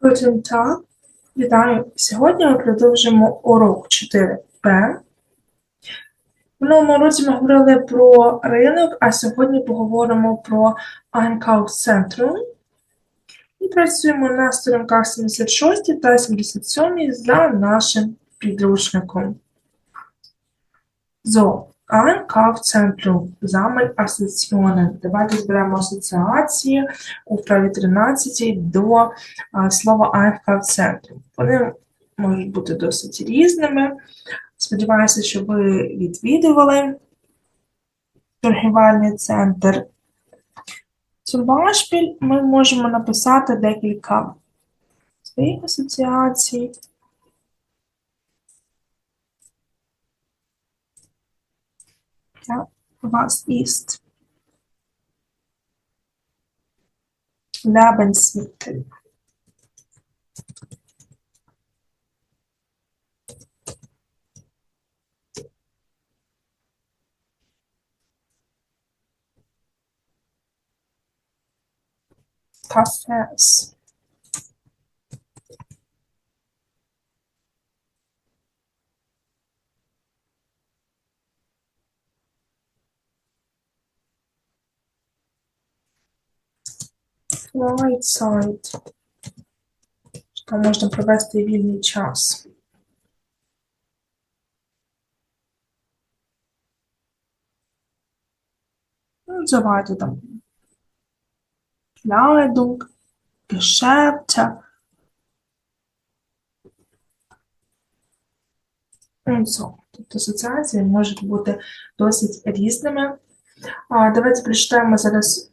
Guten Tag. Вітаю! Сьогодні ми продовжимо урок 4П. В минулому році ми говорили про ринок, а сьогодні поговоримо про Einkaufszentrum. І працюємо на сторінках 76 та 77 за нашим підручником. So, Einkaufszentrum, Sammelassoziationen. Давайте зберемо асоціації у вправі 13 до а, слова Einkaufszentrum. Вони можуть бути досить різними. Сподіваюся, що ви відвідували торгівельний центр. Beispiel ми можемо написати декілька своїх асоціацій. Province East. Lebensmittel. Cafés. Kaffees. Freizeit. Там можна провести вільний час. Ну, давайте там. Kleidung, Geschäfte. Ну. Тобто асоціації можуть бути досить різними. Давайте прочитаємо зараз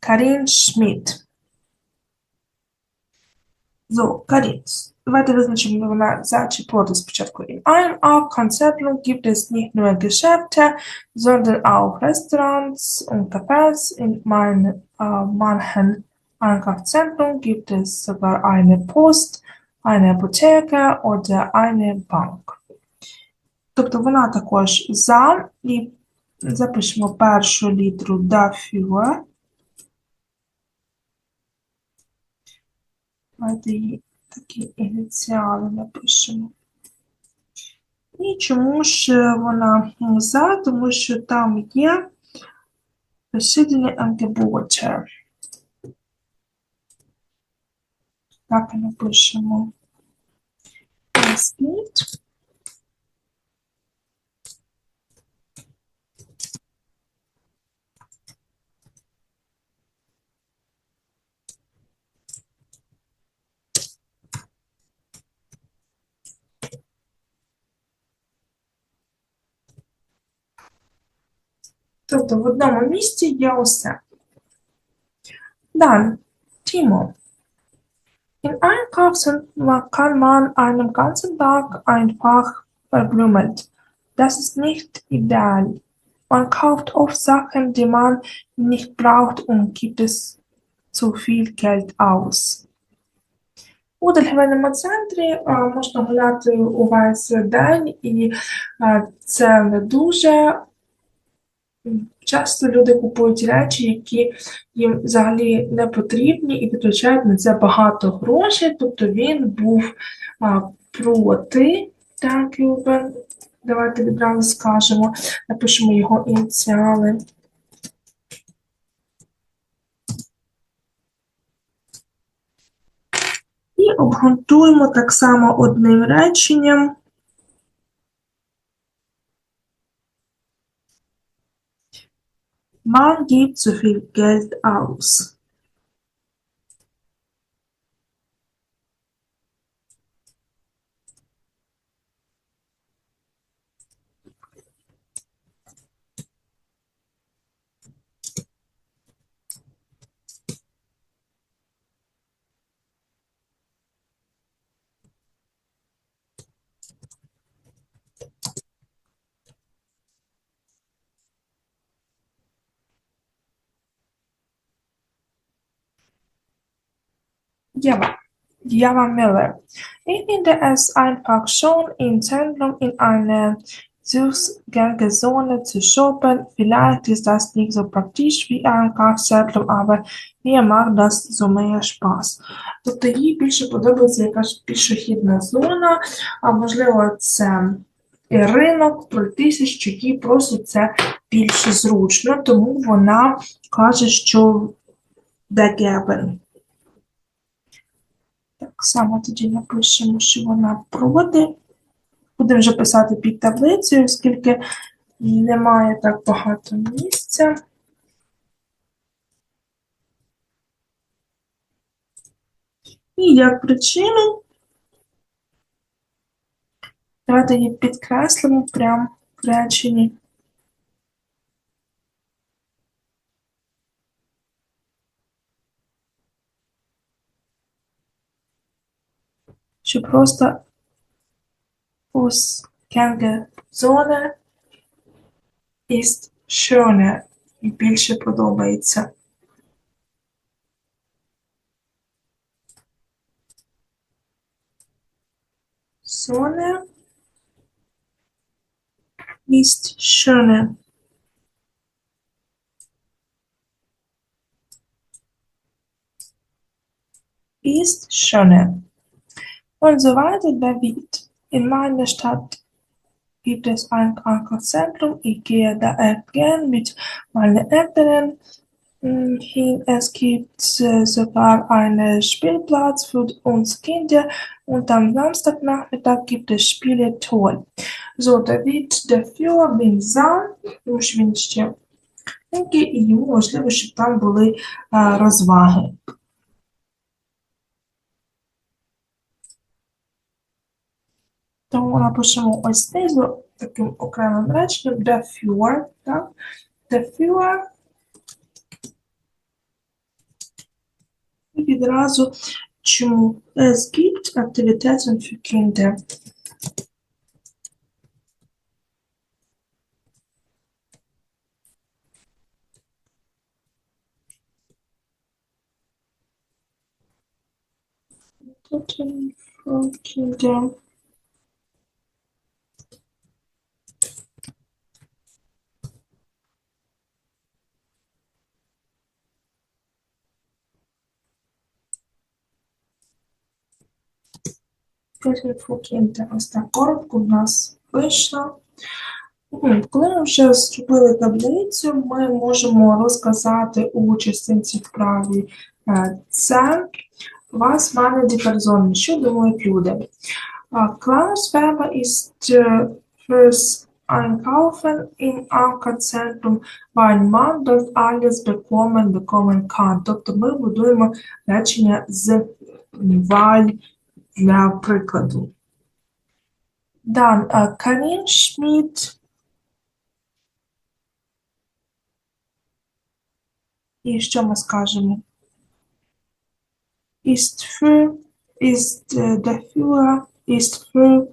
Карін Шмідт. So, Карін. Давайте визначимо, вона за чи проти спочатку. In einem Einkaufszentrum gibt es nicht nur Geschäfte, sondern auch Restaurants und Cafés. In mein, äh, manchen Einkaufszentren gibt es sogar eine Post, eine Apotheke oder eine Bank. Тобто вона також за, і запишемо першу літру dafür. Давайте її такі ініціали напишемо. І чому ж вона за? Тому що там є verschiedene Angebote. Так і напишемо. Тобто в одному місці є усе. Далі. Тімо. In Einkaufszentrum kann man einen ganzen Tag einfach verblümmelt. Das ist nicht ideal. Man kauft oft Sachen, die man nicht braucht und gibt es zu viel Geld aus. У торгівельному центрі а, можна гуляти увесь день, і а, це не дуже Часто люди купують речі, які їм взагалі не потрібні, і витрачають на це багато грошей. Тобто він був а, проти, так, Любен. Давайте відразу скажемо, напишемо його ініціали. І обґрунтуємо так само одним реченням. Man gibt zu viel Geld aus. Java. Miller. Ich finde es einfach schon im Zentrum in einer Zone zu shoppen. Vielleicht ist das nicht so praktisch wie ein Kaufzentrum, aber mir macht das so mehr Spaß. Тобто їй більше подобається якась пішохідна зона, а можливо, це ринок, пройтися, що їй просто це більше зручно, тому вона каже, що дегебен. Так само тоді напишемо, що вона проти. Будемо вже писати під таблицею, оскільки немає так багато місця. І як причину давайте її підкреслимо прямо в реченні. Що просто Fußgängerzone ist schöner і більше подобається. Zone ist schöner. Ist schöner. Und so weiter David. In meiner Stadt gibt es ein Einkaufszentrum. Ich gehe da echt gern mit meinen Eltern hm, hin. Es gibt äh, sogar einen Spielplatz für uns Kinder und am Samstagnachmittag gibt es Spiele toll. So, David dafür він за, тому що він ще маленький, і йому важливо, щоб там були а, розваги. Тому напишемо ось знизу таким окремим реченням dafür, так? Dafür і відразу чому es gibt Aktivitäten für Kinder. Aktivitäten Kinder. Ось так коротко в нас вийшло. Коли ми вже зробили таблицю, ми можемо розказати у частинці вправі е, це. Was meinen die Personen? Що думають люди? Klaus Weber ist fürs Einkaufen im Einkaufszentrum, weil man dort alles bekommen, bekommen kann. Тобто ми будуємо речення з weil для прикладу. Dann äh, Karin Schmidt І що ми скажемо? Ist für, ist äh, dafür, ist für,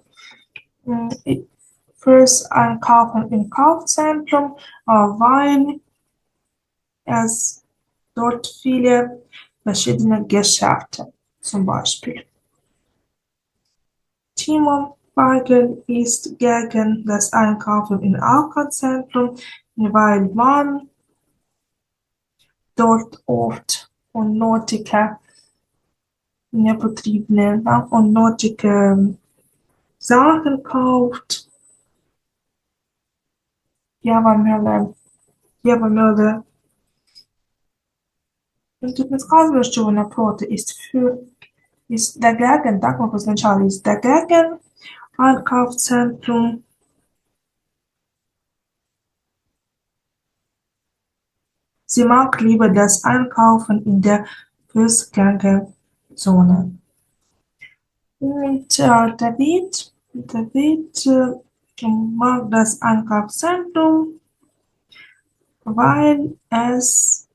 mh, i- fürs Einkaufen im Kaufzentrum, äh, weil es dort viele verschiedene Geschäfte zum Beispiel. Timo Weigel ist gegen das Einkaufen im Einkaufszentrum, weil man dort oft unnötige, непотрібне, да, unnötige Sachen kauft. Я вам миле, я вам миле. Ну, Тут не сказано, що вона проти, ist für, ist dagegen, Dagmar-Potential ist dagegen Einkaufszentrum. Sie mag lieber das Einkaufen in der Fußgängerzone. Und äh, David, David äh, mag das Einkaufszentrum, weil es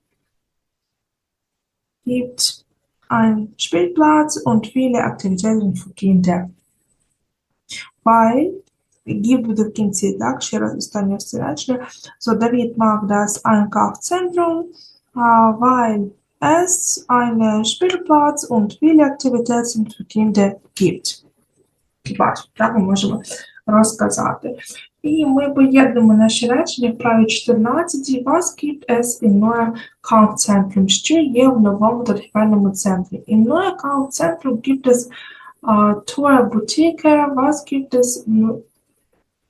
gibt einen Spielplatz und viele Aktivitäten für Kinder. Weil gibt буде в кінці, так, ще раз останнє все речення. So David mag das Einkaufszentrum, äh, weil es einen Spielplatz und viele Aktivitäten für Kinder gibt. Бачите, так ми можемо розказати. І ми поєднуємо наші речення в праві 14. Was gibt es in neuem Kaufzentrum? Що є в новому торгівельному центрі? In neuem Kaufzentrum gibt es uh, teure Boutique. Was gibt es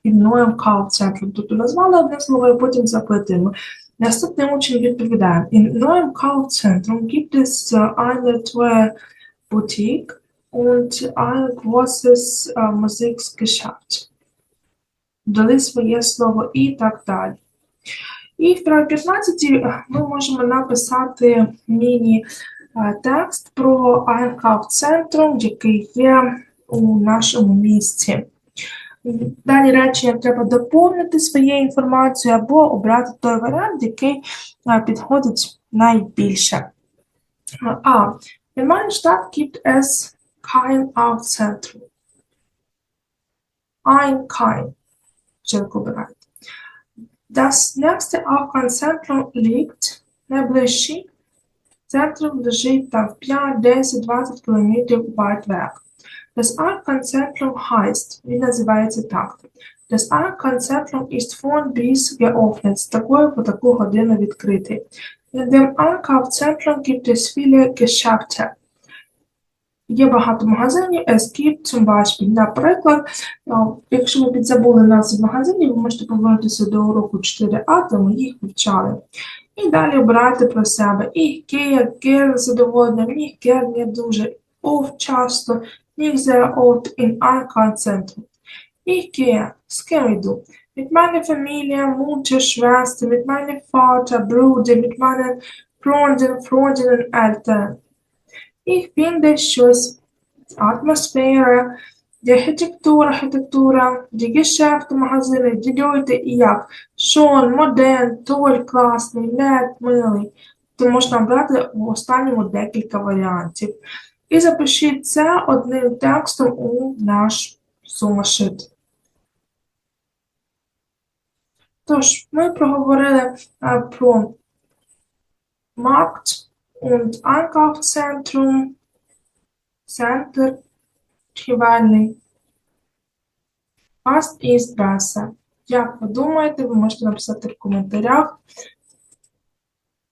in neuem Kaufzentrum? Тобто назвали одне слово і потім запитуємо. Наступний учень відповідає. In neuem Kaufzentrum gibt es äh, eine teure Boutique und ein großes äh, Musikgeschäft. Дали своє слово і так далі. І в праві 15 ми можемо написати міні-текст про Einkaufszentrum, який є у нашому місці. Далі речення треба доповнити своєю інформацією або обрати той варіант, який підходить найбільше. А. In meiner Stadt gibt es kein Aufzentrum. Ein kein. Вчинку обирайте. Das nächste Aufzentrum liegt найближчий. Центром лежить там 5, 10, 20 кілометрів weit weg. Das Einkaufszentrum heißt, wie називається так. Das Einkaufszentrum ist von bis geöffnet, з такої по таку годину відкритий. In dem Einkaufszentrum gibt es viele Geschäfte. Є багато магазинів, zum Beispiel, наприклад, якщо ви підзабули назви магазинів, ви можете повернутися до уроку 4а, де ми їх вивчали. І далі обирайте про себе. Ich gehe gerne задоволення, мені gerne не дуже, oft часто, sehr oft in Einkaufszentrum. Ich gehe, з ким йду? Mit meiner Familie, Mutter, Schwester, mit meinem Vater, Bruder, mit meinen Freunden, Freundinnen, Eltern. Ich finde щось, атмосфера, die архітектура, архітектура, die Geschäfte, магазини, die Leute і як. Schon, modern, toll, класний, nett, милий. То можна обрати в останньому декілька варіантів. І запишіть це одним текстом у наш сумашит. Тож, ми проговорили а, про Markt und Einkaufszentrum, центр торгівельний. Was ist besser? Як ви думаєте, ви можете написати в коментарях,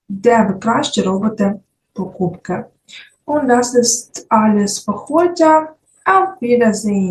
де ви краще робите покупки. Das ist alles für heute. Auf Wiedersehen.